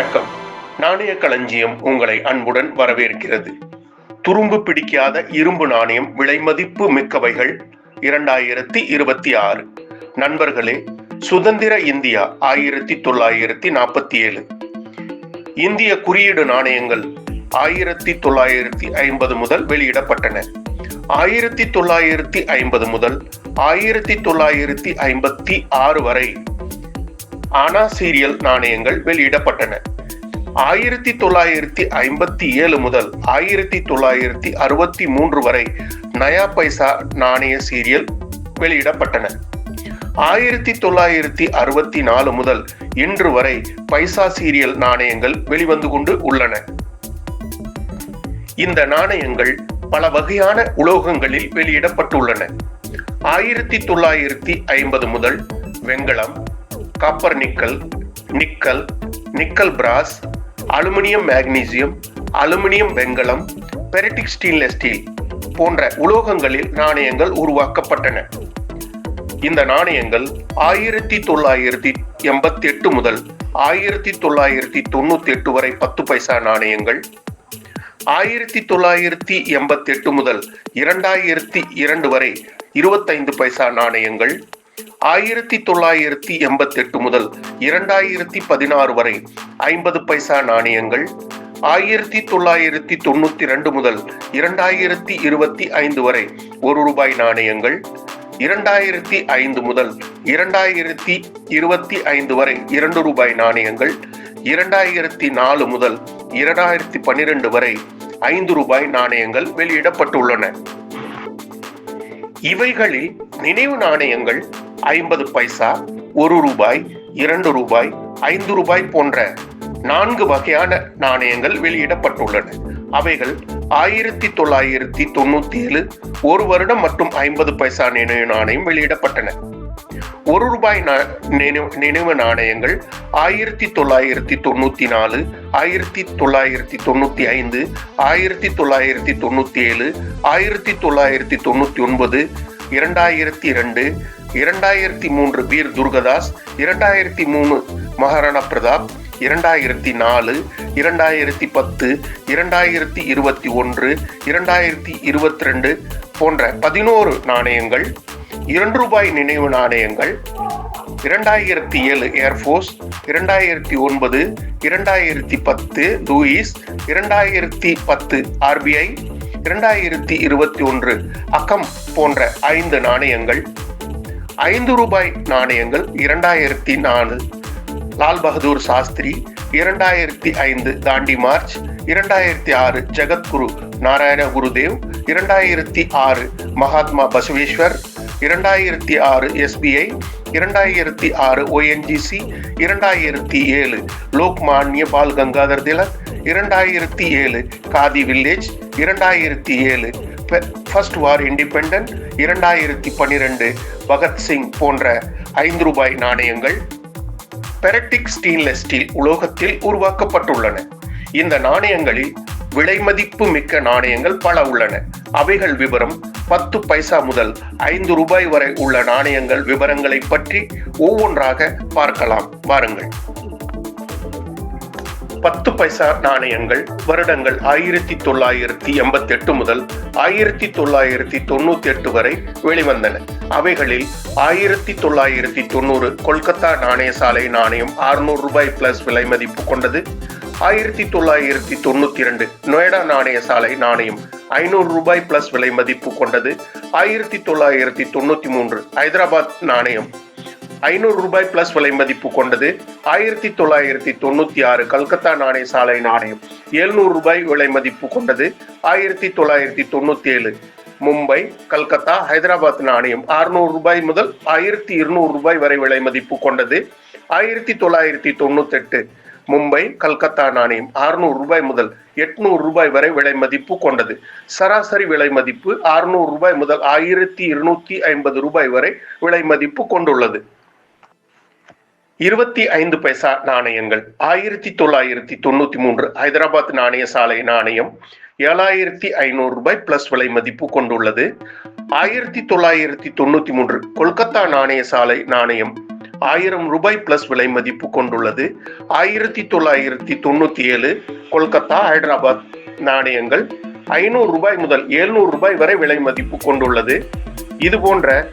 வணக்கம். நாணய களஞ்சியம் உங்களை அன்புடன் வரவேற்கிறது. துரும்பு பிடிக்காத இரும்பு நாணயம் விலைமதிப்பு மிக்கவைகள் இரண்டாயிரத்தி இருபத்தி ஆறு. நண்பர்களே சுதந்திர இந்தியா ஆயிரத்தி தொள்ளாயிரத்தி நாற்பத்தி ஏழு. இந்திய குறியீடு நாணயங்கள் ஆயிரத்தி தொள்ளாயிரத்தி ஐம்பது முதல் வெளியிடப்பட்டன. ஆயிரத்தி தொள்ளாயிரத்தி ஐம்பது முதல் ஆயிரத்தி தொள்ளாயிரத்தி ஐம்பத்தி ஆறு வரை ஆனா சீரியல் நாணயங்கள் வெளியிடப்பட்டன. ஆயிரத்தி தொள்ளாயிரத்தி ஐம்பத்தி ஏழு முதல் ஆயிரத்தி தொள்ளாயிரத்தி அறுபத்தி மூன்று வரை நயா பைசா நாணய சீரியல் வெளியிடப்பட்டன. ஆயிரத்தி தொள்ளாயிரத்தி அறுபத்தி நாலு முதல் இன்று வரை பைசா சீரியல் நாணயங்கள் வெளிவந்து கொண்டு உள்ளன. இந்த நாணயங்கள் பல வகையான உலோகங்களில் வெளியிடப்பட்டுள்ளன. ஆயிரத்தி தொள்ளாயிரத்தி ஐம்பது முதல் வெங்கலம் copper nickel nickel nickel brass aluminium magnesium aluminium வெங்கலம் ferritic stainless steel போன்ற உலோகங்களில் நாணயங்கள் உருவாக்கப்பட்டன. இந்த நாணயங்கள் ஆயிரத்தி தொள்ளாயிரத்தி எண்பத்தி எட்டு முதல் ஆயிரத்தி தொள்ளாயிரத்தி தொண்ணூத்தி எட்டு வரை பத்து பைசா நாணயங்கள் ஆயிரத்தி தொள்ளாயிரத்தி எண்பத்தி எட்டு முதல் இரண்டாயிரத்தி இரண்டு வரை இருபத்தைந்து பைசா நாணயங்கள் ஆயிரத்தி தொள்ளாயிரத்தி எண்பத்தி எட்டு முதல் இரண்டாயிரத்தி பதினாறு வரை ஐம்பது பைசா நாணயங்கள் ஆயிரத்தி தொள்ளாயிரத்தி தொண்ணூத்தி ரெண்டு முதல் இரண்டாயிரத்தி இருபத்தி ஐந்து வரை ஒரு ரூபாய் நாணயங்கள் இரண்டாயிரத்தி ஐந்து முதல் இரண்டாயிரத்தி இருபத்தி ஐந்து வரை இரண்டு ரூபாய் நாணயங்கள் இரண்டாயிரத்தி நாலு முதல் இரண்டாயிரத்தி பன்னிரண்டு வரை ஐந்து ரூபாய் நாணயங்கள் வெளியிடப்பட்டுள்ளன. இவைகளில் நினைவு நாணயங்கள் ஐம்பது பைசா ஒரு ரூபாய் இரண்டு ரூபாய் ஐந்து ரூபாய் போன்ற நான்கு வகையான நாணயங்கள் வெளியிடப்பட்டுள்ளன. அவைகள் ஆயிரத்தி தொள்ளாயிரத்தி தொண்ணூத்தி ஏழு ஒரு வருடம் மற்றும் ஐம்பது பைசா நினைவு நாணயம் வெளியிடப்பட்டன. ஒரு ரூபாய் நினைவு நாணயங்கள் ஆயிரத்தி தொள்ளாயிரத்தி தொண்ணூத்தி நாலு ஆயிரத்தி தொள்ளாயிரத்தி தொண்ணூத்தி ஐந்து ஆயிரத்தி தொள்ளாயிரத்தி தொண்ணூத்தி ஏழு ஆயிரத்தி தொள்ளாயிரத்தி தொண்ணூத்தி ஒன்பது இரண்டாயிரத்தி இரண்டு இரண்டாயிரத்தி மூன்று வீர் துர்கதாஸ் இரண்டாயிரத்தி மூணு மகாராணா பிரதாப் இரண்டாயிரத்தி நாலு இரண்டாயிரத்தி பத்து இரண்டாயிரத்தி இருபத்தி ஒன்று இரண்டாயிரத்தி இருபத்தி ரெண்டு போன்ற பதினோரு நாணயங்கள் இரண்டு ரூபாய் நினைவு நாணயங்கள் இரண்டாயிரத்தி ஏழு ஏர்ஃபோர்ஸ் இரண்டாயிரத்தி ஒன்பது இரண்டாயிரத்தி பத்து லூயிஸ் இரண்டாயிரத்தி பத்து ஆர்பிஐ இரண்டாயிரத்தி இருபத்தி ஒன்று அக்கம் போன்ற ஐந்து நாணயங்கள் ஐந்து ரூபாய் நாணயங்கள் இரண்டாயிரத்தி நாலு லால் பகதூர் சாஸ்திரி இரண்டாயிரத்தி ஐந்து தாண்டி மார்ச் இரண்டாயிரத்தி ஆறு ஜெகத்குரு நாராயண குருதேவ் இரண்டாயிரத்தி ஆறு மகாத்மா பசவேஸ்வர் இரண்டாயிரத்தி ஆறு எஸ்பிஐ இரண்டாயிரத்தி ஆறு ஓஎன்ஜிசி இரண்டாயிரத்தி ஏழு லோக்மான்ய பால் கங்காதர் திலக் இரண்டாயிரத்தி ஏழு காதி வில்லேஜ் இரண்டாயிரத்தி ஏழு ஃபர்ஸ்ட் வார் இண்டிபெண்டன்ட் இரண்டாயிரத்தி பன்னிரெண்டு பகத்சிங் போன்ற ஐந்து ரூபாய் நாணயங்கள் பெரட்டிக் ஸ்டெயின்லெஸ் ஸ்டீல் உலோகத்தில் உருவாக்கப்பட்டுள்ளன. இந்த நாணயங்களில் விலைமதிப்பு மிக்க நாணயங்கள் பல உள்ளன. அவைகள் விவரம் பத்து பைசா முதல் ஐந்து ரூபாய் வரை உள்ள நாணயங்கள் விவரங்களை பற்றி ஒவ்வொன்றாக பார்க்கலாம். வாருங்கள். பத்து பைசா நாணயங்கள் வருடங்கள் ஆயிரத்தி தொள்ளாயிரத்தி எண்பத்தி எட்டு முதல் ஆயிரத்தி தொள்ளாயிரத்தி தொண்ணூத்தி எட்டு வரை வெளிவந்தன. அவைகளில் ஆயிரத்தி தொள்ளாயிரத்தி தொண்ணூறு கொல்கத்தா நாணய சாலை நாணயம் 600 ரூபாய் பிளஸ் விலை மதிப்பு கொண்டது. ஆயிரத்தி தொள்ளாயிரத்தி தொண்ணூத்தி இரண்டு நொய்டா நாணய சாலை நாணயம் ஐநூறு ரூபாய் பிளஸ் விலை மதிப்பு கொண்டது. ஆயிரத்தி தொள்ளாயிரத்தி தொண்ணூத்தி மூன்று ஹைதராபாத் நாணயம் ஐநூறு ரூபாய் பிளஸ் விலை மதிப்பு கொண்டது. ஆயிரத்தி தொள்ளாயிரத்தி தொண்ணூத்தி ஆறு கல்கத்தா நாணய சாலை நாணயம். எழுநூறு ரூபாய் விலை மதிப்பு கொண்டது. ஆயிரத்தி தொள்ளாயிரத்தி தொண்ணூத்தி ஏழு மும்பை கல்கத்தா ஹைதராபாத் நாணயம். 600 ரூபாய் முதல் ஆயிரத்தி இருநூறு ரூபாய் வரை விலை மதிப்பு கொண்டது. ஆயிரத்தி தொள்ளாயிரத்தி தொண்ணூத்தி எட்டு மும்பை கல்கத்தா நாணயம். 600 ரூபாய் முதல் எட்நூறு ரூபாய் வரை விலை மதிப்பு கொண்டது. சராசரி விலை மதிப்பு 600 ரூபாய் முதல் ஆயிரத்தி இருநூத்தி ஐம்பது ரூபாய் வரை விலை மதிப்பு கொண்டுள்ளது. இருபத்தி ஐந்து பைசா நாணயங்கள் ஆயிரத்தி தொள்ளாயிரத்தி தொண்ணூத்தி மூன்று ஹைதராபாத் நாணய சாலை நாணயம் ஏழாயிரத்தி ஐநூறு ரூபாய் பிளஸ் விலை மதிப்பு கொண்டுள்ளது. ஆயிரத்தி தொள்ளாயிரத்தி தொண்ணூத்தி மூன்று கொல்கத்தா நாணய சாலை நாணயம் ஆயிரம் ரூபாய் பிளஸ் விலை மதிப்பு கொண்டுள்ளது. ஆயிரத்தி தொள்ளாயிரத்தி தொண்ணூத்தி ஏழு கொல்கத்தா ஹைதராபாத் நாணயங்கள் ஐநூறு ரூபாய் முதல் எழுநூறு ரூபாய் வரை விலை மதிப்பு கொண்டுள்ளது. இது போன்ற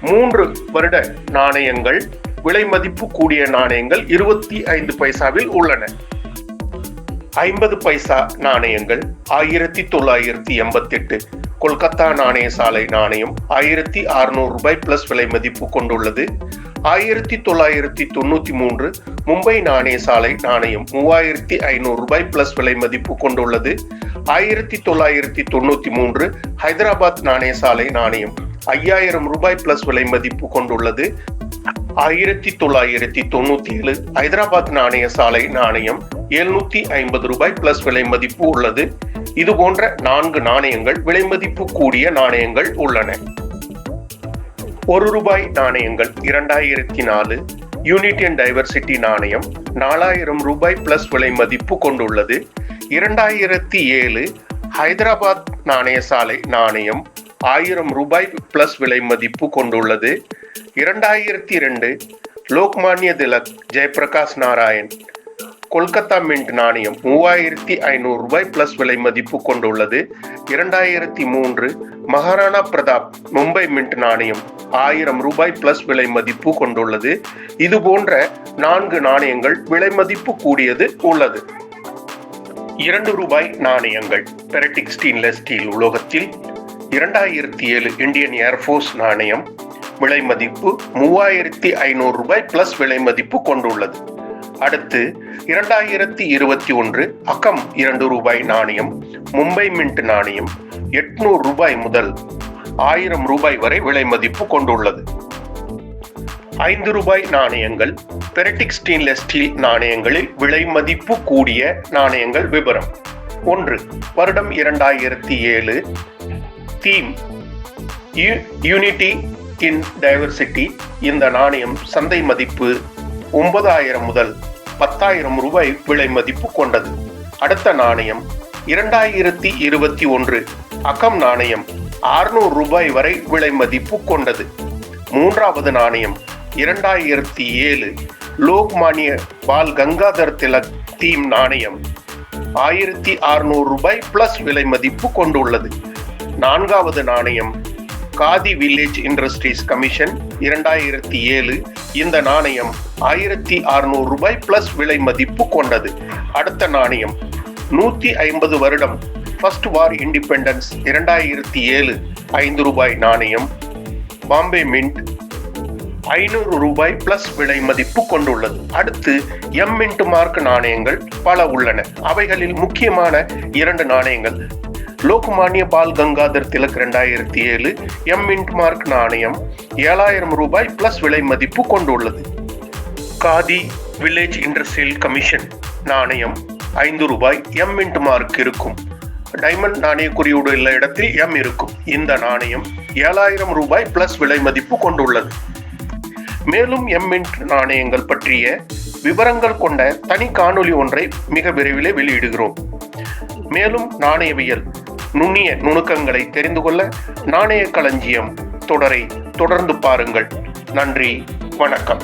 மூன்று வருட நாணயங்கள் விலை மதிப்பு கூடிய நாணயங்கள் இருபத்தி ஐந்து பைசாவில் உள்ளன. ஐம்பது பைசா நாணயங்கள் ஆயிரத்தி தொள்ளாயிரத்தி எண்பத்தி எட்டு கொல்கத்தா நாணய சாலை நாணயம் ஆயிரத்தி அறுநூறு ரூபாய் பிளஸ் விலை மதிப்பு கொண்டுள்ளது. ஆயிரத்தி தொள்ளாயிரத்தி தொண்ணூத்தி மூன்று மும்பை நாணய சாலை நாணயம் மூவாயிரத்தி ஐநூறு ரூபாய் பிளஸ் விலை மதிப்பு கொண்டுள்ளது. ஆயிரத்தி தொள்ளாயிரத்தி தொண்ணூத்தி மூன்று ஹைதராபாத் நாணய சாலை நாணயம் ஐயாயிரம் ரூபாய் பிளஸ் விலை மதிப்பு கொண்டுள்ளது. ஆயிரத்தி தொள்ளாயிரத்தி தொண்ணூத்தி ஏழு ஹைதராபாத் நாணய சாலை நாணயம் எழுநூத்தி ஐம்பது ரூபாய் பிளஸ் விலை மதிப்பு உள்ளது. இது போன்ற நான்கு நாணயங்கள் விலை மதிப்பு கூடிய நாணயங்கள் உள்ளன. ஒரு ரூபாய் நாணயங்கள் இரண்டாயிரத்தி நாலு யூனிட்டியன் டைவர்சிட்டி நாணயம் நாலாயிரம் ரூபாய் பிளஸ் விலை மதிப்பு கொண்டுள்ளது. இரண்டாயிரத்தி ஏழு ஹைதராபாத் நாணய சாலை நாணயம் ஆயிரம் ரூபாய் பிளஸ் விலை மதிப்பு கொண்டுள்ளது. இரண்டாயிரத்தி ரெண்டு லோக்மானிய திலக் ஜெயபிரகாஷ் நாராயண். கொல்கத்தா மின்ட் நாணயம் மூவாயிரத்தி ஐநூறு ரூபாய் பிளஸ் விலை மதிப்பு கொண்டுள்ளது. இரண்டாயிரத்தி மூன்று மகாராணா பிரதாப் மும்பை மின்ட் நாணயம் ஆயிரம் ரூபாய் பிளஸ் விலை மதிப்பு கொண்டுள்ளது. இது போன்ற நான்கு நாணயங்கள் விலை மதிப்பு கூடியது உள்ளது. இரண்டு ரூபாய் நாணயங்கள் பெரட்டிக் ஸ்டீன்லெஸ் ஸ்டீல் உலோகத்தில் இரண்டாயிரத்தி ஏழு இந்தியன் ஏர்ஃபோர்ஸ் நாணயம் விலை மதிப்பு மூவாயிரத்தி ஐநூறு ரூபாய் பிளஸ் விலை மதிப்பு கொண்டுள்ளது. அடுத்து இரண்டாயிரத்தி இருபத்தி ஒன்று அகம் இரண்டு ரூபாய் நாணயம் மும்பை மின்ட் நாணயம் எட்நூறு ரூபாய் முதல் ஆயிரம் ரூபாய் வரை விலை மதிப்பு கொண்டுள்ளது. ஐந்து ரூபாய் நாணயங்கள் பெரட்டிக் ஸ்டெயின்லெஸ் ஸ்டீல் நாணயங்களில் விலை மதிப்பு கூடிய நாணயங்கள் விபரம். ஒன்று வருடம் இரண்டாயிரத்தி ஏழு தீம் யூனிட்டி இன் டைவர்சிட்டி இந்த நாணயம் சந்தை மதிப்பு ஒன்பதாயிரம் முதல் பத்தாயிரம் ரூபாய் விலை மதிப்பு கொண்டது. அடுத்த நாணயம் இரண்டாயிரத்தி இருபத்தி ஒன்று அகம் நாணயம் அறுநூறு ரூபாய் வரை விலை மதிப்பு கொண்டது. மூன்றாவது நாணயம் இரண்டாயிரத்தி ஏழு லோக்மானிய பால் கங்காதர் திலக் தீம் நாணயம் ஆயிரத்தி அறுநூறு ரூபாய் பிளஸ் விலை மதிப்பு கொண்டுள்ளது. நான்காவது நாணயம் காதி வில்லேஜ் இண்டஸ்ட்ரீஸ் கமிஷன் இரண்டாயிரத்தி ஏழு. இந்த நாணயம் ஆயிரத்தி அறுநூறு ரூபாய் பிளஸ் விலை மதிப்பு கொண்டது. அடுத்த நாணயம் நூத்தி ஐம்பது வருடம் ஃபர்ஸ்ட் வார் இண்டிபெண்டன்ஸ் இரண்டாயிரத்தி ஏழு. ஐந்து ரூபாய் நாணயம் பாம்பே மின்ட் ஐநூறு ரூபாய் பிளஸ் விலை மதிப்பு கொண்டுள்ளது. அடுத்து எம் மின்ட் மார்க் நாணயங்கள் பல உள்ளன. அவைகளில் முக்கியமான இரண்டு நாணயங்கள் லோக்மானிய பால் கங்காதர் திலக் ரெண்டாயிரத்தி ஏழு எம் மின்ட் மார்க் நாணயம் ஏழாயிரம் ரூபாய் பிளஸ் விலை மதிப்பு கொண்டுள்ளது. காதி வில்லேஜ் இண்டஸ்ட்ரியல் கமிஷன் நாணயம் ஐந்து ரூபாய் எம் மின்ட் மார்க் இருக்கும். டைமண்ட் நாணய குறியீடு உள்ள இடத்தில் எம் இருக்கும். இந்த நாணயம் ஏழாயிரம் ரூபாய் பிளஸ் விலை மதிப்பு கொண்டுள்ளது. மேலும் எம் மின்ட் நாணயங்கள் பற்றிய விவரங்கள் கொண்ட தனி காணொளி ஒன்றை மிக விரைவில் வெளியிடுகிறோம். மேலும் நாணயவியல் நுண்ணிய நுணுக்கங்களை தெரிந்து கொள்ள நாணய களஞ்சியம் தொடரை தொடர்ந்து பாருங்கள். நன்றி வணக்கம்.